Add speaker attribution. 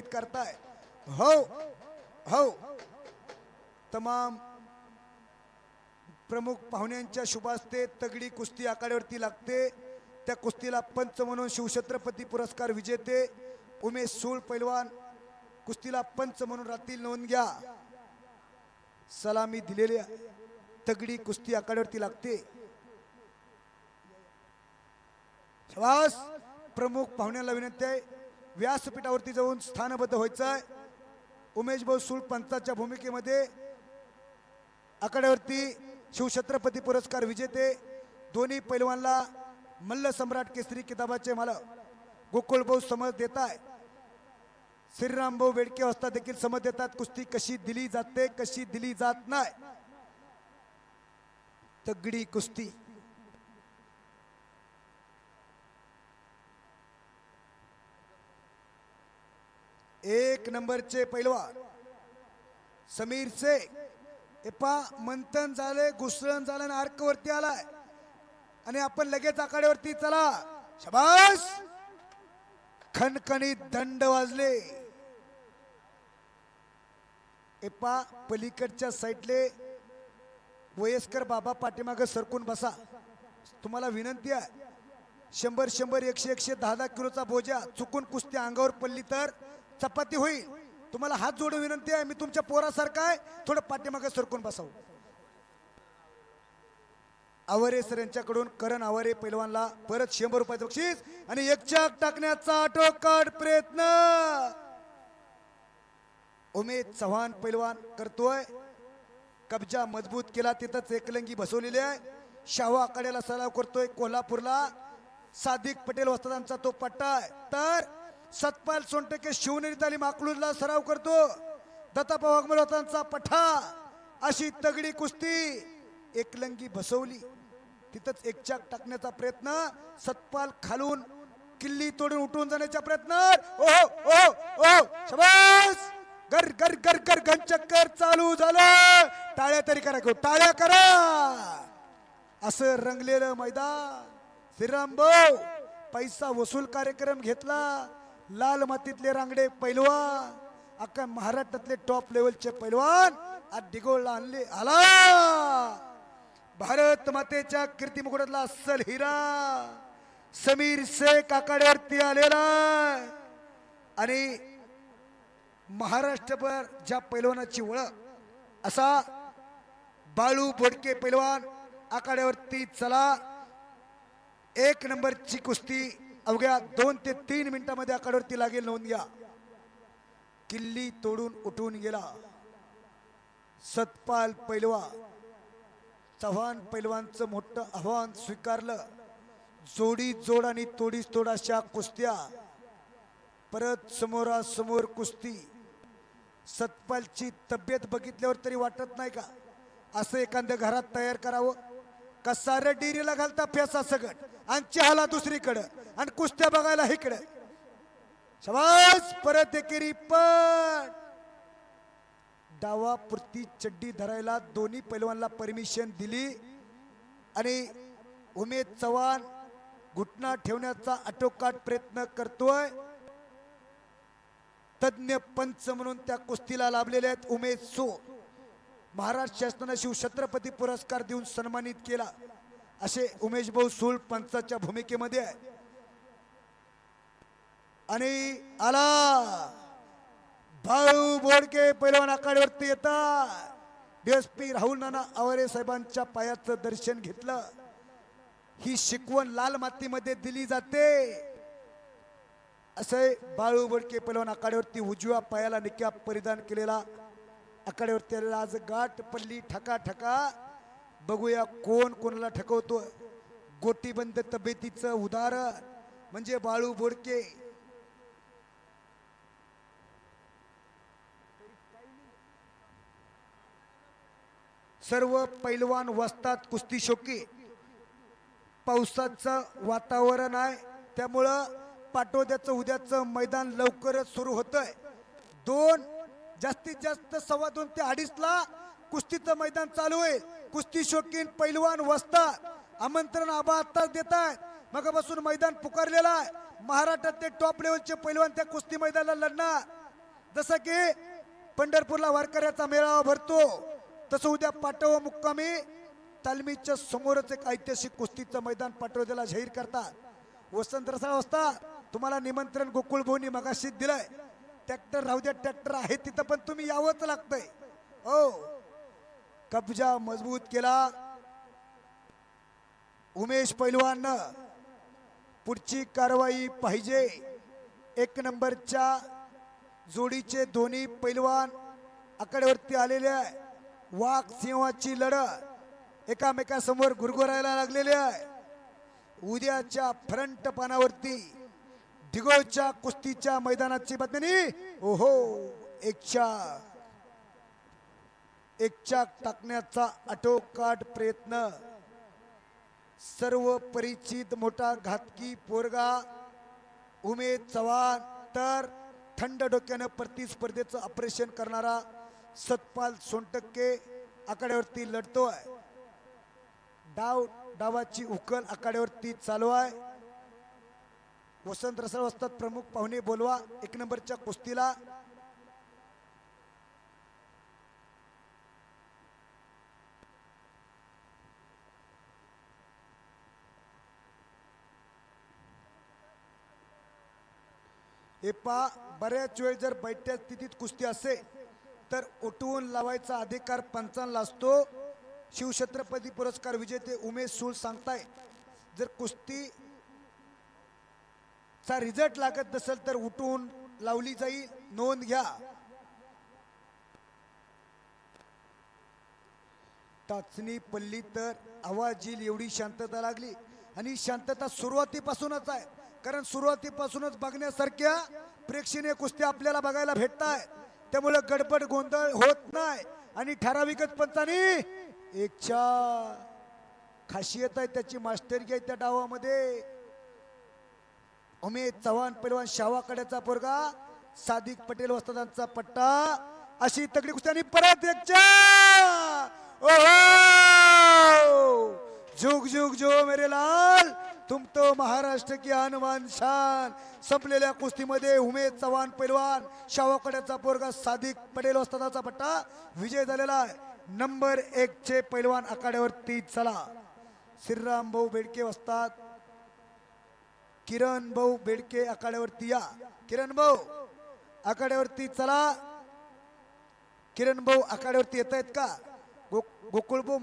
Speaker 1: कैद करताय. हो हो. तमाम प्रमुख पाहुण्यांच्या शुभास्ते तगडी कुस्ती आखाड्यावरती लागते. त्या कुस्तीला पंच म्हणून शिवछत्रपती पुरस्कार विजेते उमेश सूळ पैलवान. कुस्तीला पंच म्हणून राहतील नोंद घ्या. सलामी दिलेल्या तगडी कुस्ती आखाड्यावरती लागते. प्रमुख पाहुण्यांना विनंती आहे. व्यासपीठावरती जाऊन स्थानबद्ध व्हायचं. आहे उमेश भाऊ सूळ पंचाच्या भूमिकेमध्ये आकड्यावरती शिवछत्रपती पुरस्कार विजेते. दोन्ही पैलवानला मल्ल सम्राट केसरी किताबाचे मालक गोकुळ भाऊ समज देत आहे श्रीराम भाऊ बेडके वाजता देखील समज देतात. कुस्ती कशी दिली जाते कशी दिली जात नाही. तगडी कुस्ती. एक नंबरचे पैलवान समीर से एपा मंथन झाले घुसळण झालं आणि अर्क वरती आलाय. आणि आपण लगेच आखाड्यावरती चला. शबास! खणखणीत दंड वाजले. एपा पलीकडच्या साईडले वयस्कर बाबा पाठीमाग सरकून बसा. तुम्हाला विनंती आहे शंभर शंभर एकशे एकशे दहा दहा किलोचा बोजा चुकून कुस्ती अंगावर पडली तर चपाती होईल तुम्हाला हात जोडून विनंती आहे मी तुमच्या पोरासारखा आहे. थोडं पाठीमागे सरकून बसावं. आवारे सर यांच्याकडून करण आवारे पैलवानला परत शंभर रुपयाचं बक्षीस आणि एक चाक टाकण्याचा आटोकाट प्रयत्न. उमेद चव्हाण पैलवान करतोय. कब्जा मजबूत केला तिथंच एकलंगी बसवलेली आहे. शाहू आखाड्याला सराव करतोय कोल्हापूरला. सादिक पटेल वस्तादांचा तो पट्टा आहे. तर सतपाल सोनटके शिवनेरी तालीम अकलूजला सराव करतो. दत्तापा वाघमलोतांचा पठा. अशी तगडी कुस्ती एकलंगी बसवली. तिथंच एक चाक टाकण्याचा प्रयत्न. सतपाल खालून किल्ली तोडून उठून जाण्याचा प्रयत्न. ओहो ओ ओ शबास! गर गर गर गर घनचक्कर चालू झालं. टाळ्या तरी करा घेऊ टाळ्या करा. असं रंगलेलं मैदान. श्रीराम भाऊ पैसा वसूल कार्यक्रम घेतला. लाल मातीतले रांगडे पैलवान अख्खा महाराष्ट्रातले टॉप लेवलचे पैलवान आज डिगोळला आणले आला! भारत मातेच्या कीर्ती मुकुटातला अस्सल हिरा समीर शेख आकाड्यावरती आलेला आणि महाराष्ट्रभर ज्या पैलवानाची ओळख असा बाळू बोडके पैलवान आकाड्यावरती चला. एक नंबरची कुस्ती अवघ्या दोन ते तीन मिनिटांमध्ये आखाड्यावरती लागेल नोंद घ्या. किल्ली तोडून उठून गेला. सतपाल पैलवा चव्हाण पैलवानचं मोठं आव्हान स्वीकारलं. जोडी जोड आणि तोडीस तोडाशा कुस्त्या. परत समोरासमोर कुस्ती. सतपालची तब्येत बघितल्यावर तरी वाटत नाही का? असं एखाद्या घरात तयार करावं. का सारं डिरीला घालता फेसा सगट आणि चहाला दुसरीकडं आणि कुस्त्या बघायला इकडं शवास परत एकेरी पण. डावा पुरती चड्डी धरायला दोन्ही पैलवानला परमिशन दिली आणि उमेद चव्हाण घुटना ठेवण्याचा आटोकाट प्रयत्न करतोय. तज्ञ पंच म्हणून त्या कुस्तीला लाभलेले आहेत उमेद सो. महाराष्ट्र शिव शिवछत्रपती पुरस्कार देऊन सन्मानित केला. असे उमेश भाऊ सूळ पंचाच्या भूमिकेमध्ये आहे. आणि आला. भाऊ बोडके पैलवान आखाड्यावरती येतात. डीएसपी राहुल नाना आवारे साहेबांच्या पायाचं दर्शन घेतलं. ही शिकवण लाल मातीमध्ये दिली जाते. असे बाळू बोडके पैलवान आकाडीवरती उजव्या पायाला निक्या परिधान केलेला आखाड्यावरती आलेला आज गाठ पल्ली ठका ठका. बघूया कोण कोणाला ठकवतो. गोटीबंद तब्येतीचं उदाहरण. म्हणजे बाळू बोडके. सर्व पैलवान वसतात कुस्ती शोकी. पावसाचं वातावरण आहे. त्यामुळं पाटोद्याचं उद्याचं मैदान लवकरच सुरू होतंय. दोन जास्तीत जास्त सव्वा दोन ते अडीचला कुस्तीचं मैदान चालू आहे. कुस्ती शौकीन पैलवान वसतात आमंत्रण आबा आत्ताच देत आहेत. मगापासून मैदान पुकारलेलं आहे. महाराष्ट्रातले टॉप लेवलचे पैलवान त्या कुस्ती मैदानाला लढणार. जसं की पंढरपूरला वारकऱ्याचा मेळावा भरतो. तसं उद्या पाटव मुक्कामी तालमीच्या समोरच एक ऐतिहासिक कुस्तीचं मैदान पाटवद्याला जाहीर करतात. वसंत रसाळ वाजता तुम्हाला निमंत्रण गोकुळ भोवनी मगाशीच दिलंय. ट्रॅक्टर राहू द्या ट्रॅक्टर आहे तिथं पण तुम्ही यावंच लागतंय. हो. कब्जा मजबूत केला. उमेश पैलवाननं पुढची कारवाई पाहिजे. एक नंबरच्या जोडीचे दोन्ही पैलवान आकड्यावरती आलेले आहे. वाघ सिंहाची लढत एकामेकासमोर गुरगुरायला लागलेले आहे. उद्याच्या फ्रंट पानावरती ढिगोच्या कुस्तीच्या मैदानाची बातमी. ओहो एकच्या एकच्या टाकण्याचा आटोकाट प्रयत्न. सर्व परिचित मोठा घातकी पोरगा उमेद चव्हाण तर थंड डोक्यानं प्रतिस्पर्धेचं ऑपरेशन करणारा सतपाल सोनटक्के आखाड्यावरती लढतोय. डाव डावाची उकल आकड्यावरती चालू आहे. वसंत रसाळ असतात प्रमुख पाहुणे बोलवा. एक नंबरच्या कुस्तीला. हे पा बऱ्याच वेळ जर बैठ्या स्थितीत कुस्ती असेल तर उठवून लावायचा अधिकार पंचांना असतो. शिवछत्रपती पुरस्कार विजेते उमेश सूळ सांगताय जर कुस्ती चा रिझल्ट लागत नसेल तर उठून लावली जाईल. नोंद घ्या. टाचणी पडली तर आवाज येईल एवढी शांतता लागली. आणि शांतता सुरुवातीपासूनच आहे. कारण सुरुवातीपासूनच बघण्यासारख्या प्रेक्षणीय कुस्त्या आपल्याला बघायला भेटत आहे त्यामुळे गडबड गोंधळ होत नाही. आणि ठराविकच पंचानी एकच्या खासियत आहे त्याची मास्टरी आहे त्या डावामध्ये. उमेद चव्हाण पैलवान शावाकड्याचा पोरगा सादिक पटेल वस्तादांचा पट्टा अशी तगडी कुस्ती आणि परत एकच्या ओहो! जुग जुग जो मेरे लाल! तुम तो महाराष्ट्र की हनुमान शान! संपलेल्या कुस्तीमध्ये उमेद चव्हाण पैलवान शावाकड्याचा पोरगा सादिक पटेल वस्तादाचा पट्टा विजय झालेला आहे नंबर एक चे पैलवान आखाड्यावरती चला श्रीराम भाऊ बेडके वस्तात किरण भाऊ बेडके आखाड्यावरती या. किरण भाऊ आखाड्यावरती चला. किरण भाऊ आखाड्यावरती येत आहेत का? गो गोकुळ भाऊ